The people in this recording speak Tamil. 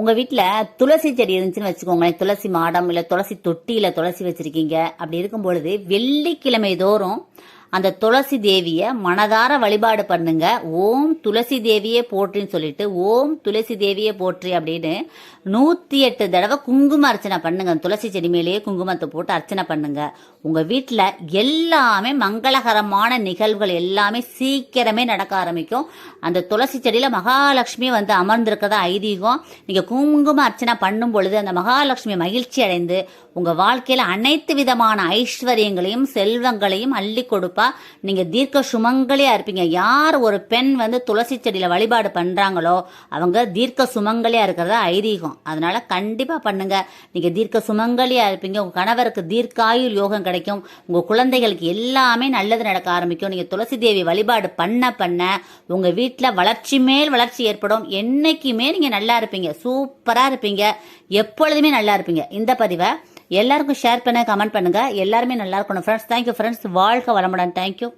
உங்கள் வீட்டில் துளசி செடி இருந்துச்சுன்னு வச்சுக்கோங்களேன். துளசி மாடம் இல்லை துளசி தொட்டியில் துளசி வச்சுருக்கீங்க. அப்படி இருக்கும் பொழுது வெள்ளிக்கிழமை தோறும் அந்த துளசி தேவியை மனதார வழிபாடு பண்ணுங்க. ஓம் துளசி தேவியே போற்றின்னு சொல்லிட்டு ஓம் துளசி தேவியே போற்றி அப்படின்னு நூற்றி எட்டு தடவை குங்கும அர்ச்சனை பண்ணுங்க. அந்த துளசி செடி மேலேயே குங்குமத்தை போட்டு அர்ச்சனை பண்ணுங்க. உங்க வீட்டில் எல்லாமே மங்களகரமான நிகழ்வுகள் எல்லாமே சீக்கிரமே நடக்க ஆரம்பிக்கும். அந்த துளசி செடியில மகாலட்சுமி வந்து அமர்ந்திருக்கதா ஐதீகம். நீங்க குங்கும அர்ச்சனை பண்ணும் பொழுது அந்த மகாலட்சுமி மகிழ்ச்சி அடைந்து உங்க வாழ்க்கையில அனைத்து விதமான ஐஸ்வர்யங்களையும் செல்வங்களையும் அள்ளி கொடுப்பா நீங்கள் தீர்க்க சுமங்கலியா இருப்பீங்க. யார் ஒரு பெண் வந்து துளசி செடியில் வழிபாடு பண்ணுறாங்களோ அவங்க தீர்க்க சுமங்கலியா இருக்கிறதா ஐதீகம். அதனால் கண்டிப்பாக பண்ணுங்கள் நீங்கள் தீர்க்க சுமங்கலியா இருப்பீங்க. உங்கள் கணவருக்கு தீர்க்காயுள் யோகம் கிடைக்கும். உங்கள் குழந்தைகளுக்கு எல்லாமே நல்லது நடக்க ஆரம்பிக்கும். நீங்கள் துளசி தேவி வழிபாடு பண்ண பண்ண உங்கள் வீட்டில் வளர்ச்சி மேல் வளர்ச்சி ஏற்படும். என்றைக்குமே நீங்கள் நல்லா இருப்பீங்க. சூப்பராக இருப்பீங்க. எப்பொழுதுமே நல்லா இருப்பீங்க. இந்த பதிவை எல்லாருக்கும் ஷேர் பண்ண கமெண்ட் பண்ணுங்க. எல்லாருமே நல்லா இருக்கணும் ஃப்ரெண்ட்ஸ் தேங்க்யூ ஃப்ரெண்ட்ஸ் வாழ்க வளமுடன். தேங்க்யூ